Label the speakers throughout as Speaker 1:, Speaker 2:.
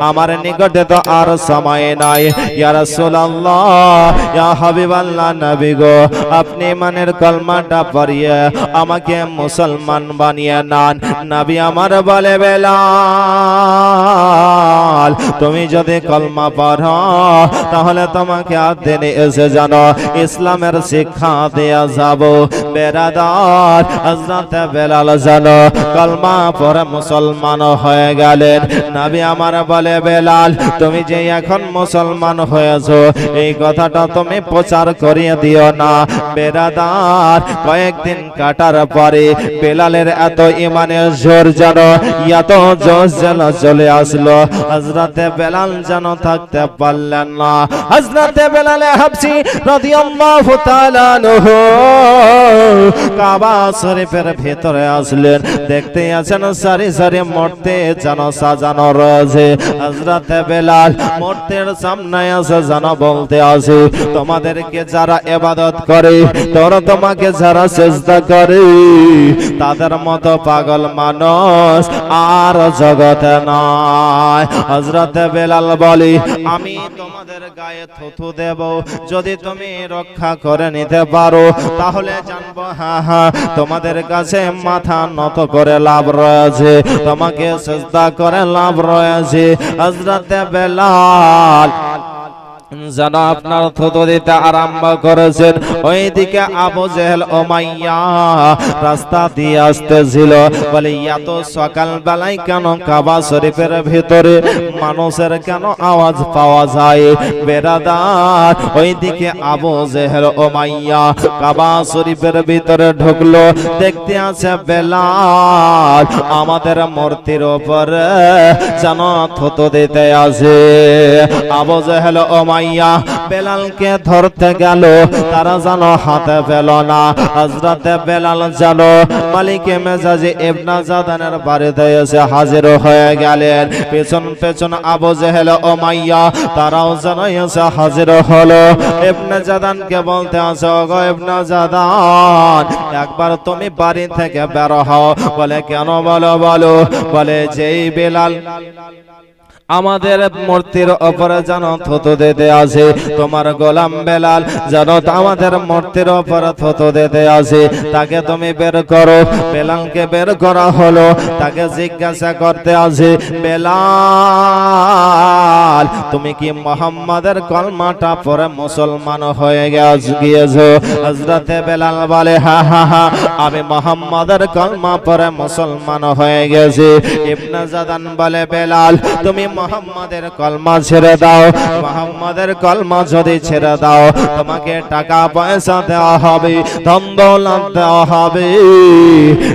Speaker 1: আমার নিকটে তো আর সময় নাই। গো, আপনি মানের কলমাটা পড়িয়ে আমাকে মুসলমান বানিয়ে নান। নবী আমার বলে বেলাল তুমি যদি কলমা পড়ো, তাহলে তোমাকে আদিনে এসে জানো, ইসলামের শিক্ষা দেয়া যাব। বেরাদার, হযরত বেলাল জানো, কলমা পরে মুসলমান হয়ে গেলেন। নবী আমার বলে, বেলাল, তুমি যে এখন মুসলমান হয়েছো, এই কথাটা তুমি প্রচার করিয়ে দিও না। বেরাদার, কয়েকদিন কাটার পরে বেলালের এত ইমানের জোর যেন এত জোশ যেন চলে আসলো। হজরতে বেলাল যেন থাকতে পারলেন না। হজরতে বেলালে হাবসি রাদিয়াল্লাহু তাআলা শরীফের ভেতরে আসলেন। দেখতে আছেন সারি সারি মূর্তি যেন সাজানো রয়েছে। হজরতে বেলাল মূর্তির সামনে আছে যেন বলতে আছে তোমাদেরকে যারা এবাদত করে, তোরা তোমাকে যারা চেষ্টা করে, তাদের মতো পাগল মানুষ আর জগতে নয়। হজরতে বেলাল বলি, আমি তোমাদের গায়ে থুথু দেব। যদি তুমি রক্ষা করে নিতে পারো, তাহলে জানব হ্যাঁ হ্যাঁ তোমাদের কাছে মাথা নত করে লাভ রয়েছে। তোমাকে চেষ্টা করে লাভ রয়েছে। হজরতে বেলাল যেন আপনার থুতু দিতে আরম্ভ করেছেন। ওইদিকে আবু জেহেল রাস্তা দিয়ে আসতেছিল। বলে এত সকাল বেলায় কেন কাবা শরীফের ভিতরে মানুষের কেন আওয়াজ পাওয়া যায়? বেরাদার, ওইদিকে আবু জেহেল ওমাইয়া কাবা শরীফের ভিতরে ঢুকলো। দেখতে আছে বেলাল আমাদের মূর্তির উপরে যেন থুতু দিতে আছে আবু জেহেল ওমাইয়া বেলালকে ধরতে গেল, তারা যেন হাতে পেল না। হজরতে বেলাল যেন মালিকে মেজাজে ইবনা জাদানের বাড়িতে এসে হাজির হয়ে গেলেন। পেছন পেছন আবু জেহেল ওমাইয়া তারাও যেন এসে হাজির হলো। ইবনে জাদানকে বলতে আসো গো ইবনে জাদান একবার তুমি বাড়ি থেকে বের হও। বলে, কেন বলো বলো? বলে, যেই বেলাল আমাদের মূর্তির ওপরে যেন থতো দিতে আছে তোমার গোলাম বেলাল যেন আমাদের মূর্তির ওপরে থতো দিতে আছে তাকে তুমি বের করো, বেলালকে বের করা হলো, তাকে জিজ্ঞাসা করতে আছে বেলাল, তুমি কি মোহাম্মদের কলমাটা পরে মুসলমান হয়ে গেছ, গিয়েছো? হজরতে বেলাল বলে, হা হা হা, আমি মোহাম্মদের কলমা পরে মুসলমান হয়ে গেছি। ইবনে জাদান বলে, বেলাল, তুমি মোহাম্মদের কলমা ছেড়ে দাও। মোহাম্মদের কলমা যদি ছেড়ে দাও, তোমাকে টাকা পয়সা দেওয়া হবে ধন দৌলত দেওয়া হবে।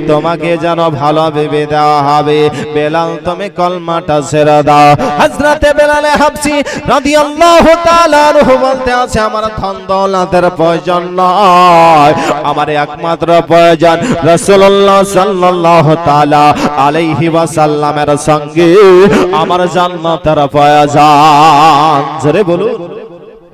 Speaker 1: তোমাকে যেন ভালো ভেবে দেওয়া হবে। বেলাল, তুমি কলমাটা ছেড়ে দাও। হযরতে বেলালে হাবসি রাদিয়াল্লাহু তাআলা আনহু বলতে আছে, আমার ধন প্রয়োজন নয়। আমার একমাত্র প্রয়োজন রাসূলুল্লাহ সাল্লাল্লাহু তাআলা আলাইহি ওয়াসাল্লামের সঙ্গে। আমার জান্নাতের যান জোরে বলুন।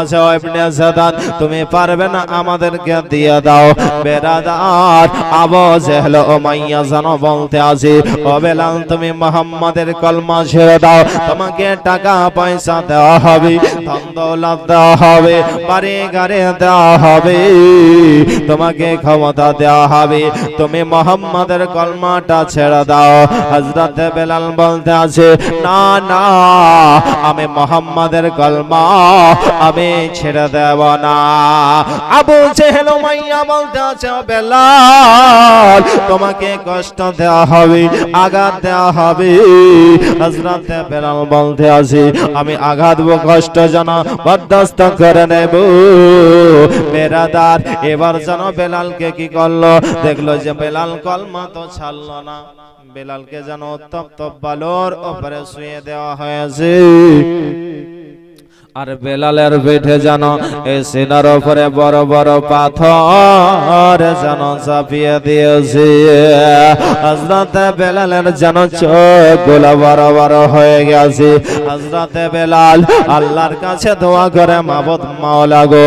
Speaker 1: আছে ও ইবনে জাদান। তুমি পারবে না আমাদেরকে দিয়ে দাও। বেরাদার, আবু জেহেল ও মাইয়া জানো বলতে আছে ও বেলাল, তুমি মুহাম্মাদের কলমা ছেড়ে দাও। তোমাকে টাকা পয়সা দেওয়া হবে, ধন দৌলত দেওয়া হবে, বাড়ি গাড়ি দেওয়া হবে। তোমাকে ক্ষমতা দেওয়া হবে। তুমি মোহাম্মদের কলমাটা ছেড়ে দাও। হজরত বেলাল বলতে আছে, না না, আমি মোহাম্মদের কলমা, আমি আমি ছেড়ে দেব না। আবু জেহেল মাইয়া বলতে আছে বেলাল, তোমাকে কষ্ট দেওয়া হবে, আঘাত দেওয়া হবে। হজরতে বেলাল বলতে আছে, আমি আঘাত কষ্ট যেন বরদাস্ত করে নেব। বেরাদার এবার যেন বেলালকে কি করল? দেখল যে বেলাল কলমা তো ছাড়লো না। বেলালকে যেন উত্তপ্ত বালোর ওপরে শুয়ে দেওয়া হয়েছে। আর বেলালের পেটে যেন এই সিনার উপরে বড় বড় পাথর যেন চাপিয়ে দিয়েছে। হজরতে বেলালের যেন চোখগুলো বড় বড় হয়ে গেছে। হজরতে বেলাল, আল্লাহর কাছে দোয়া করে, মাবদ মাওলা গো,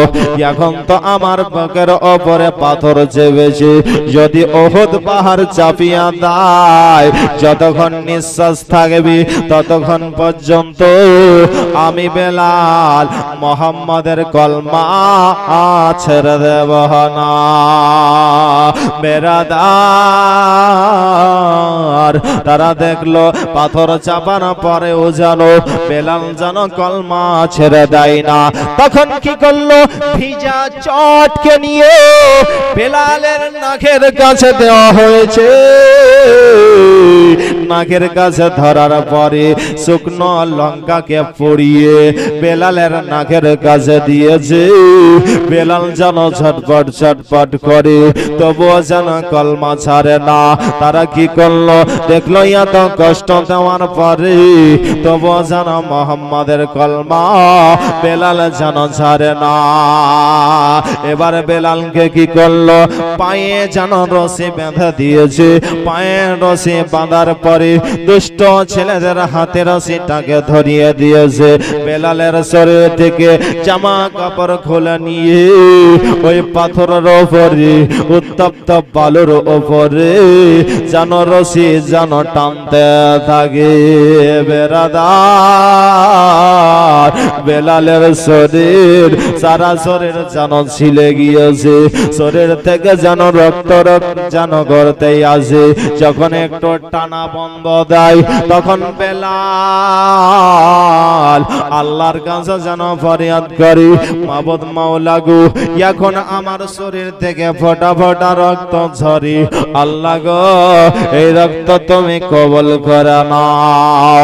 Speaker 1: এখন তো আমার বুকের ওপরে পাথর চেপেছে। যদি ওহুদ পাহাড় চাপিয়া দেয়, যতক্ষণ নিঃশ্বাস থাকবি, ততক্ষণ পর্যন্ত আমি বেলাল মোহাম্মদের কলমা ছেড়ে দেব না বেরাদার তারা দেখল পাথর চাপানো পরেও জানো বেলাল যেন কলমা ছেড়ে দেয় না। তখন কি করল? ভিজা চটকে নিয়ে বেলালের নাখের কাছে দেওয়া হয়েছে। নাকের কাছে ধরার পরে শুকনো লঙ্কাকে পড়িয়ে বেলালের নাকের কাছে দিয়েছে। বেলাল যেন ছটপট ছটপট করে, তবুও যেন কলমা ছাড়ে না। তারা কি করল? দেখল, এত কষ্ট দেওয়ার পরে তবুও যেন মোহাম্মদের কলমা বেলাল যেন ছাড়ে না। এবার বেলালকে কি করল? পায়ে যেন রশি বেঁধে দিয়েছে। পায়ে রশি বাঁধার পরে দুষ্ট ছেলেদের হাতে রশিটাকে ধরিয়ে দিয়েছে। বেলালের শরীর থেকে জামা কাপড় খোলা নিয়ে ওই পাথরের ওপরে, উত্তপ্ত বালুর ওপরে যেন রশি যেন টানতে থাকে। বেড়াদার বেলালের শরীর সারা শরীর যেন ছিলে গিয়েছে। শরীর থেকে যেন রক্ত রক্ত যেন করতেই আসে। যখন একটু টানা বন্ধ দেয়, তখন বেলাল আল্লাহর কাছে যেন ফরিয়াদ করি, মাবুদ মাওলাগু, এখন আমার শরীর থেকে ফোটা ফোটা রক্ত ঝরি। আল্লাহ গো, এই রক্ত তুমি কবল করে নাও।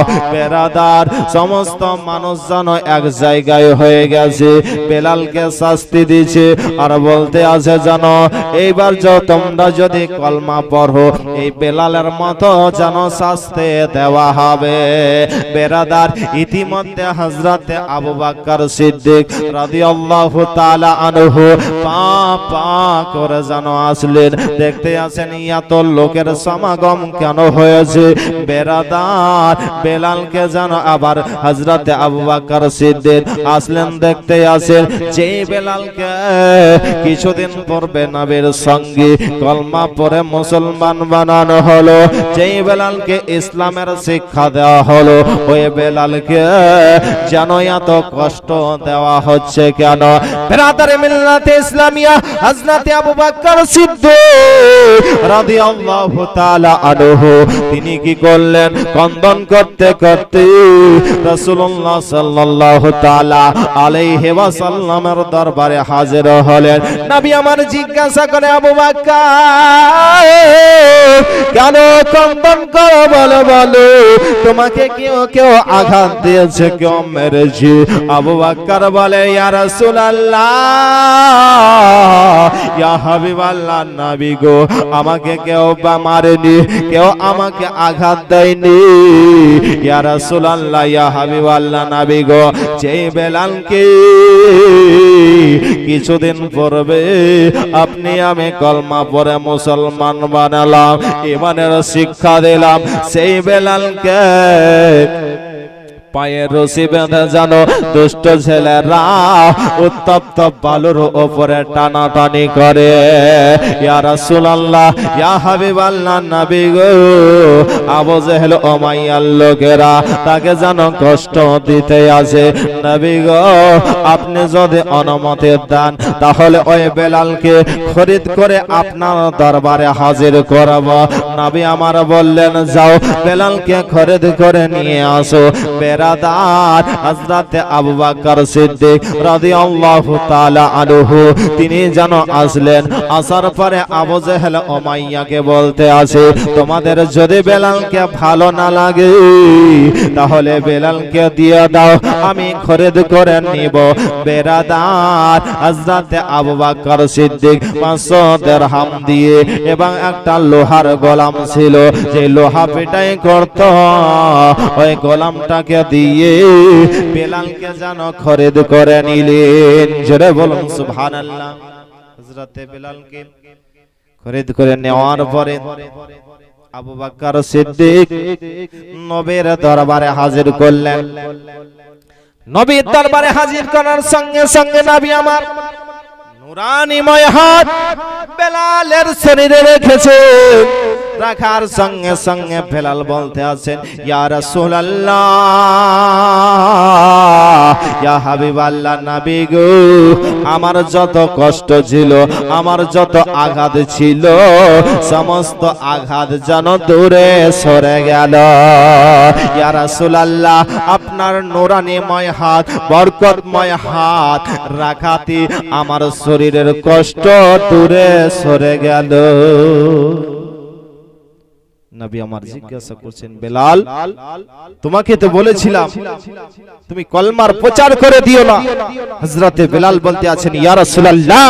Speaker 1: সমস্ত মানুষ যেন এক জায়গায় হয়ে গেছে, বেলালকে শাস্তি দিছে। আর বলতে আছে জানো এইবার তোমরা যদি কলমা পড়ো, এই বেলালের মতো যেন শাস্তি দেওয়া হবে। বেরাদার ইতিমধ্যে হজরতে আবু বাক্কার সিদ্দিক রাদিয়াল্লাহু তাআলা আনহু পা পা করে যেন আসলেন। দেখতে আসেন এত লোকের সমাগম কেন হয়েছে? বেরাদার বেলালকে যেন আবার হজরতে আবু বাক্কার সিদ্দিক আসলেন, দেখতে আসেন যে বেলালকে কিছুদিন পূর্বে নবীর সঙ্গে কলমা পরে মুসলমান বানানো হলো, যেই বেলালকে ইসলামের শিক্ষা দেওয়া হলো। ওই বেলালকে যেন এত কষ্ট দেওয়া হচ্ছে কেন? বেরাদারে মিল্লাতে ইসলামিয়া, হযরতে আবু বকর সিদ্দিক রাদিয়াল্লাহু তাআলা আনহু, তিনি কি করলেন? কন্দন করতে করতে রাসূলুল্লাহ সাল্লাল্লাহু তাআলা আলাইহি ওয়াসাল্লামের দরবারে হাজির হলেন। নবী আমার জিজ্ঞাসা করে, আবু বকর, কেন কন্দন করো বলো বলো। তোমাকে কেউ কেউ আঘাত দিয়েছে, কেউ মেরেছে। আবু বাক্কার বলে, ইয়া রাসূলুল্লাহ, ইয়া নবী গো, আমাকে কেউ বা মারেনি, কেউ আমাকে আঘাত দেয়নি। ইয়া রাসূলুল্লাহ, ইয়া হাবিবাল্লাহ নবী গো, যেই বেলালকে কিছুদিন পরবে আপনি আমি কলমা পরে মুসলমান বানালাম ইমানের শিক্ষা দিলাম সেই বেলালকে পায়ে রশি বেঁধে জানো, দুষ্ট ছেলেরা উত্তপ্ত বালুর ওপরে টানাটানি করে। ইয়া গো জেহেল লোকেরা তাকে যেন কষ্ট দিতে আছে গো, আপনি যদি অনুমতি দেন, তাহলে ওই বেলালকে খরিদ করে আপনার দরবারে হাজির করব। নবী আমার বললেন, যাও, বেলালকে খরিদ করে নিয়ে আসো। বেড়া বেরাদার হযরতে আবু বকর সিদ্দিক রাদিয়াল্লাহু তাআলা আনহু, তিনি যেন আসলেন। আসার পরে আবু জেহেল ওমাইয়াকে বলতে আসে, তোমাদের যদি বেলালকে ভালো না লাগে, তাহলে বেলালকে দিয়ে দাও, আমি খরিদ করে নিব। বেরাদার হযরতে আবু বকর সিদ্দিক 500 দিরহাম দিয়ে এবং একটা লোহার গোলাম ছিল, যে লোহা পেটাই করত। ওই গোলামটাকে দিয়ে বেলালকে যেন খরিদ করে নিলেন। জোরে বলুন, সুবহানাল্লাহ। হযরতে বেলালকে খরিদ করে নেওয়ার পরে আবু বকর সিদ্দিক নবীর দরবারে হাজির করলেন। নবীর দরবারে হাজির করার সঙ্গে সঙ্গে নবী আমার নুরানিময় হাত বেলালের শরীরে রেখেছে। রাখার সঙ্গে সঙ্গে ফেলাল বলতে আছেন ইয়া রাসূলুল্লাহ, ইয়া হাবিবাল্লাহ নবী গো, আমার যত কষ্ট ছিল, আমার যত আঘাত ছিল, সমস্ত আঘাত যেন দূরে সরে গেল। ইয়া রাসূলুল্লাহ, আপনার নুরানিময় হাত, বরকতময় হাত রাখাতে আমার শরীরের কষ্ট দূরে সরে গেল। নবী আমার জিজ্ঞাসা করছেন বেলাল তোমাকে তো বলেছিলাম তুমি কলমার প্রচার করে দিও না। হযরতে বেলাল বলতে আছেন ইয়া রাসূলুল্লাহ